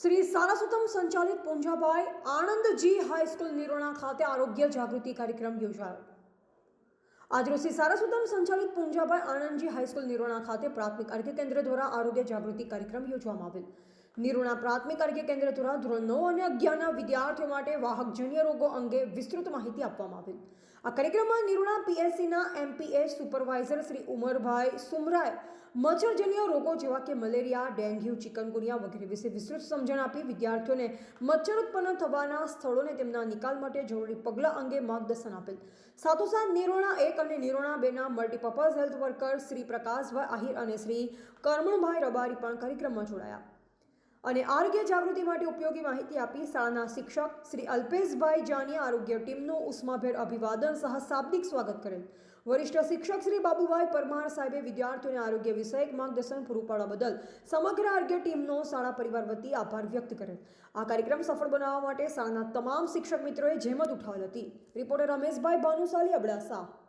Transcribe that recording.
શ્રી સારસ્વતમ સંચાલિત પુંજાભાઈ આનંદજી હાઈસ્કૂલ નિરોણા ખાતે આરોગ્ય જાગૃતિ કાર્યક્રમ યોજાયો. આજરોજ શ્રી સારસ્વતમ સંચાલિત પૂંજાભાઈ આનંદજી હાઈસ્કૂલ નિરોણા ખાતે પ્રાથમિક આરોગ્ય કેન્દ્ર દ્વારા આરોગ્ય જાગૃતિ કાર્યક્રમ યોજવામાં આવેલ. નિરોણા પ્રાથમિક આરોગ્ય કેન્દ્ર દ્વારા ધોરણ નવ અને અગિયારના વિદ્યાર્થીઓ માટે વાહકજન્ય રોગો અંગે વિસ્તૃત માહિતી આપવામાં આવી. આ કાર્યક્રમમાં નિરોણા પીએસસીના એમપીએચ સુપરવાઇઝર શ્રી ઉમરભાઈ સુમરાએ મચ્છરજન્ય રોગો જેવા કે મલેરિયા, ડેન્ગ્યુ, ચિકનગુનિયા વગેરે વિશે વિસ્તૃત સમજણ આપી વિદ્યાર્થીઓને મચ્છર ઉત્પન્ન થવાના સ્થળોને તેમના નિકાલ માટે જરૂરી પગલાં અંગે માર્ગદર્શન આપેલ. સાથોસાથ નિરોણા એક અને નિરોણા બેના multipurpose health worker Shri Prakashbhai Ahir અને શ્રી કરમણભાઈ રબારી પણ કાર્યક્રમમાં જોડાયા. અને આરોગ્ય જાગૃતિ માટે ઉપયોગી માહિતી આપી શાળાના શિક્ષક શ્રી અલ્પેશભાઈ જાનીએ આરોગ્ય ટીમનું ઉષ્માભેર અભિવાદન સહ શાબ્દિક સ્વાગત કરેલ. વરિષ્ઠ શિક્ષક શ્રી બાબુભાઈ પરમાર સાહેબે વિદ્યાર્થીઓને આરોગ્ય વિષયક માર્ગદર્શન પૂરું પાડવા બદલ સમગ્ર આરોગ્ય ટીમનો શાળા પરિવાર વતી આભાર વ્યક્ત કરેલ આ કાર્યક્રમ સફળ બનાવવા માટે શાળાના તમામ શિક્ષક મિત્રોએ જહેમત ઉઠાવેલ હતી. રિપોર્ટર રમેશભાઈ ભાનુશાલી અબડાસા.